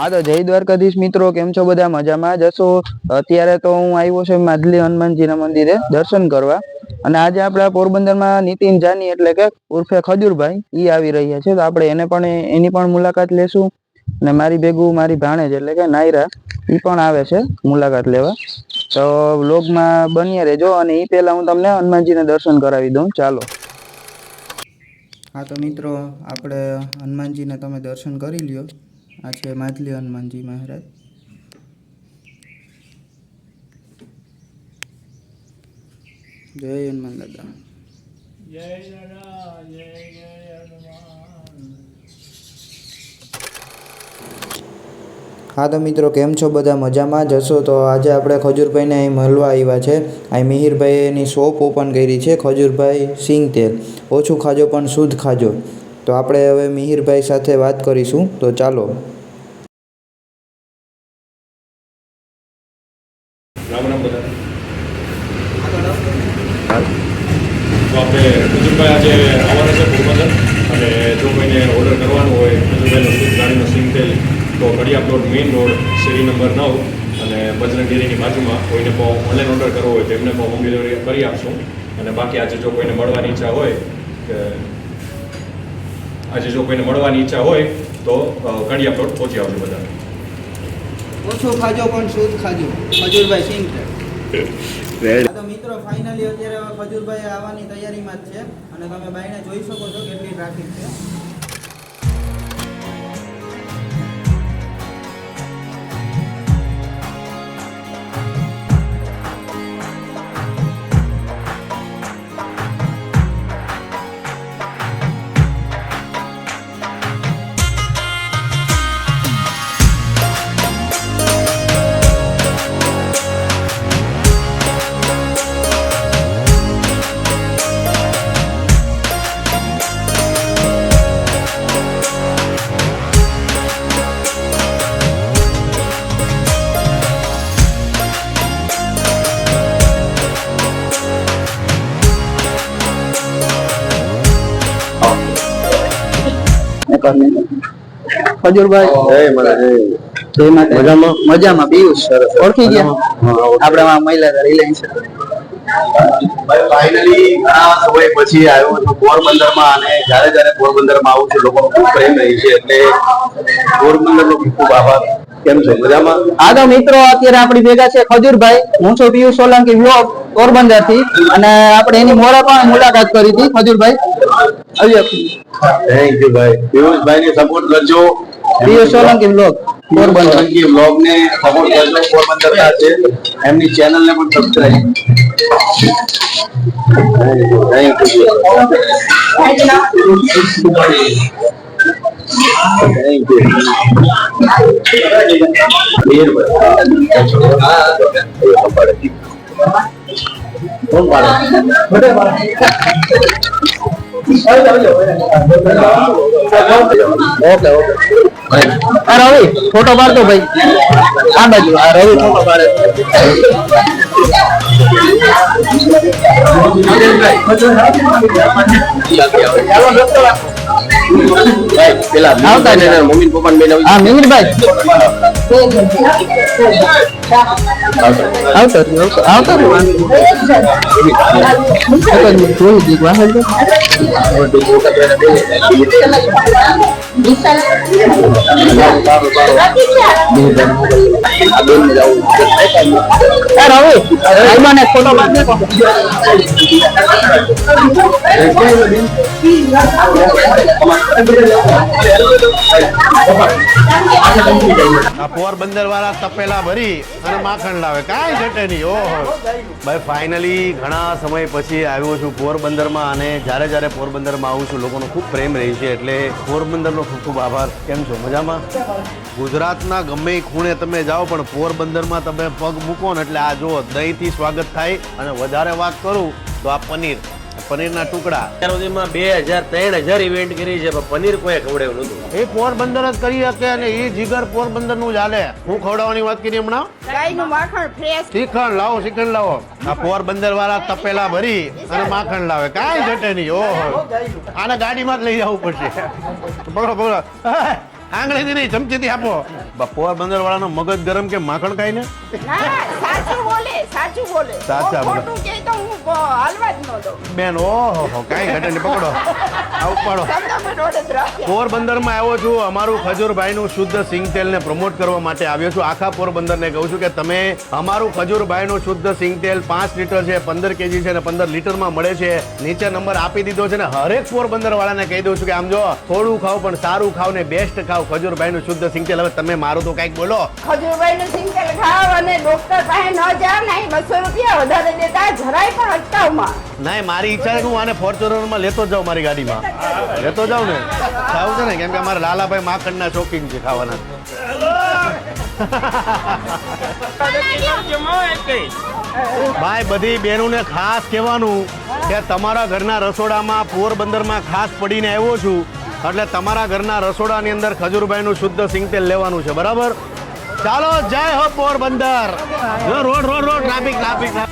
હા તો જય દ્વારકાધીશ મિત્રો, કેમ છો બધા? મજામાં જશો અત્યારે તો હું આવ્યો છું માદલી હનુમાનજીના મંદિરે દર્શન કરવા. અને આજે આપણા પોરબંદરમાં નીતિન જાની એટલે કે ઉર્ફે ખજૂરભાઈ, ઈ આવી રહ્યા છે. તો આપણે એને પણ એની પણ મુલાકાત લેશું. અને મારી ભેગું, મારી ભાણેજ એટલે કે નાયરા, ઈ પણ આવે છે મુલાકાત લેવા. તો વ્લોગમાં બન્યા રહેજો અને ઈ પહેલાં હું તમને હનુમાનજીને દર્શન કરાવી દઉં. ચાલો. હા તો મિત્રો, આપણે હનુમાનજીને તમે દર્શન કરી લ્યો. આ છે માછલી હનુમાનજી મહારાજ. જય હનુમાન દાદા. હા તો મિત્રો કેમ છો બધા? મજામાં જશો તો આજે આપણે ખજૂરભાઈને અહીં મળવા આવ્યા છે. અહીં મિહિરભાઈની શોપ ઓપન કરી છે ખજૂરભાઈ સિંગ તેલ. ઓછું ખાજો પણ શુદ્ધ ખાજો. તો આપણે હવે મિહિરભાઈ સાથે વાત કરીશું. તો ચાલો. રામ રામ બધા. તો આપણે કુતુરભાઈ આજે આવવાના છે પોરબંદર અને જો કોઈને ઓર્ડર કરવાનો હોય કુતુરભાઈનો શુદ્ધ ગાડીનો સિંગ તેલ તો ઘડિયા પ્લોટ મેઇન રોડ શેરી નંબર નવ અને બજરંગ ડેરીની બાજુમાં કોઈને પણ ઓનલાઈન ઓર્ડર કરવો હોય તો એમને પણ હોમ ડિલિવરી કરી આપશું. અને બાકી આજે જો કોઈને મળવાની ઈચ્છા હોય કે આજે જો કોઈને મળવાની ઈચ્છા હોય તો કડિયા પ્લોટ પહોંચી આવજો બધા ઓછું ખાજો પણ શુદ્ધ ખાજો. ખજૂરભાઈ સિંગ છે? તો મિત્રો ફાઇનલી અત્યારે ખજૂરભાઈ આવવાની તૈયારીમાં જ છે. અને તમે બાઈને જોઈ શકો છો કેટલી ટ્રાફિક છે. ખજૂરભાઈ જય માતા મજામાં? મજામાં. પિયુષ ઓળખી ગયા? આપણે મહિલા રિલાયન્સ ફાઇનલી ઘણા સમય પછી આવ્યો છું પોરબંદરમાં અને જ્યારે જ્યારે પોરબંદરમાં આવું છું લોકો ખૂબ પ્રેમ રહી છે. એટલે પોરબંદરનો ખૂબ ખૂબ આભાર. કેમ છે? મજામાં? હા તો મિત્રો અત્યારે આપણી ભેગા છે ખજૂરભાઈ. હું છું પિયુષ સોલંકી વ્લોગ પોરબંદરથી અને આપણે એની મોરા પણ મુલાકાત કરી હતી. ખજૂરભાઈ થેન્ક યુ ભાઈ. પિયુષભાઈ ને સપોર્ટ કરજો. પિયુષ સોલંકી વ્લોગ પોરબંદર. સોલંકી વ્લોગ ને સપોર્ટ કરજો. પોરબંદર ના છે. એમની ચેનલ ને પણ સબસ્ક્રાઇબ થેન્ક ઓકે આ રવિ ફોટો પાડતો ભાઈ આ બાજુ આ રવિ ફોટો પાડે પેલા આવતા. મમ્મી પપ્પા બેન હા મિહિરભાઈ આવતો રહ્યો, આવતો આવતો રહ્યો. એક જ મિનિટ જોઈ દીધું, વાહન જો. એ રવિ ભાઈબંધ એક ફોટો પાડ દેતો. આ પોરબંદર વાળા તપેલા ભરી અને માખણ લાવે. કાંઈ ઘટે નહીં. ઓહો. ભાઈ ફાઇનલી ઘણા સમય પછી આવ્યો છું પોરબંદરમાં અને જ્યારે જ્યારે પોરબંદરમાં આવું છું, લોકોનો ખૂબ પ્રેમ રહે છે. એટલે પોરબંદરનો ખૂબ ખૂબ આભાર. કેમ છો? મજામાં? ગુજરાતના ગમે ખૂણે તમે જાઓ, પણ પોરબંદરમાં તમે પગ મૂકો ને એટલે આ જો દહીંથી સ્વાગત થાય અને વધારે વાત કરું તો આ પનીર. પનીરના ટુકડા. અત્યાર સુધીમાં બે હજાર ત્રણ હજાર ઇવેન્ટ કરી છે પણ પનીર કોઈ ખવડાવ્યું નતું એ પોરબંદર જ કરી શકે અને એ જીગર પોરબંદરનું જ હાલે. હું ખવડાવવાની વાત કરી હમણાં? ગાયનું માખણ ફ્રેશ શ્રીખંડ લાવો શ્રીખંડ લાવો. આ પોરબંદર વાળા તપેલા ભરી અને માખણ લાવે. કાંઈ ઘટે નહીં. ઓહો. આને ગાડીમાં જ લઈ જવું પડશે. પકડો પકડો. આંગળીથી નહીં ચમચીથી આપો. બપોર બંદર વાળાનો મગજ ગરમ કે માખણ ખાઈને? સાચું બોલે સાચું બોલે. સાચા બોલે. હાલવા જ ન બેન ઓહો હો કાંઈ ઘટે નહીં. પકડો. આ ઉપાડો. પોરબંદરમાં આવ્યો છું. અમારું ખજૂરભાઈનું શુદ્ધ સિંગ તેલને પ્રમોટ કરવા માટે આવ્યો છું. આખા પોરબંદરને કહું છું કે તમે અમારું ખજૂરભાઈનું શુદ્ધ સિંગ તેલ પાંચ લીટર છે પંદર કેજી છે અને પંદર લીટરમાં મળે છે. નીચે નંબર આપી દીધો છે ને હરેક પોરબંદર વાળાને કહી દઉં છું કે આમ જો થોડું ખાવ પણ સારું ખાવ ને બેસ્ટ ખાવ ખજૂરભાઈનું શુદ્ધ સિંગ તેલ. હવે તમે મારું તો કાંઈક બોલો. ખજૂરભાઈ નું સિંગલ ખાવ અને ડોક્ટર પાસે ન જાવ નહીં બસો રૂપિયા વધારે દેતા જરાય પણ અટકાવમાં ના મારી ઈચ્છા છે હું આને ફોર્ચ્યુનરમાં લેતો જાઉં મારી ગાડીમાં. લેતો જાઉં ને? ખાવું છે ને? કેમ કે અમારા લાલાભાઈ માખણના શોખીન છે ખાવાના. ભાઈ, બધી બહેનોને ખાસ કહેવાનું કે તમારા ઘરના રસોડામાં, પોરબંદરમાં ખાસ પડીને આવ્યો છું. એટલે તમારા ઘરના રસોડાની અંદર ખજૂરભાઈનું શુદ્ધ સિંગતેલ લેવાનું છે, બરાબર? ચાલો, જય હો Porbandar. Road road road traffic traffic.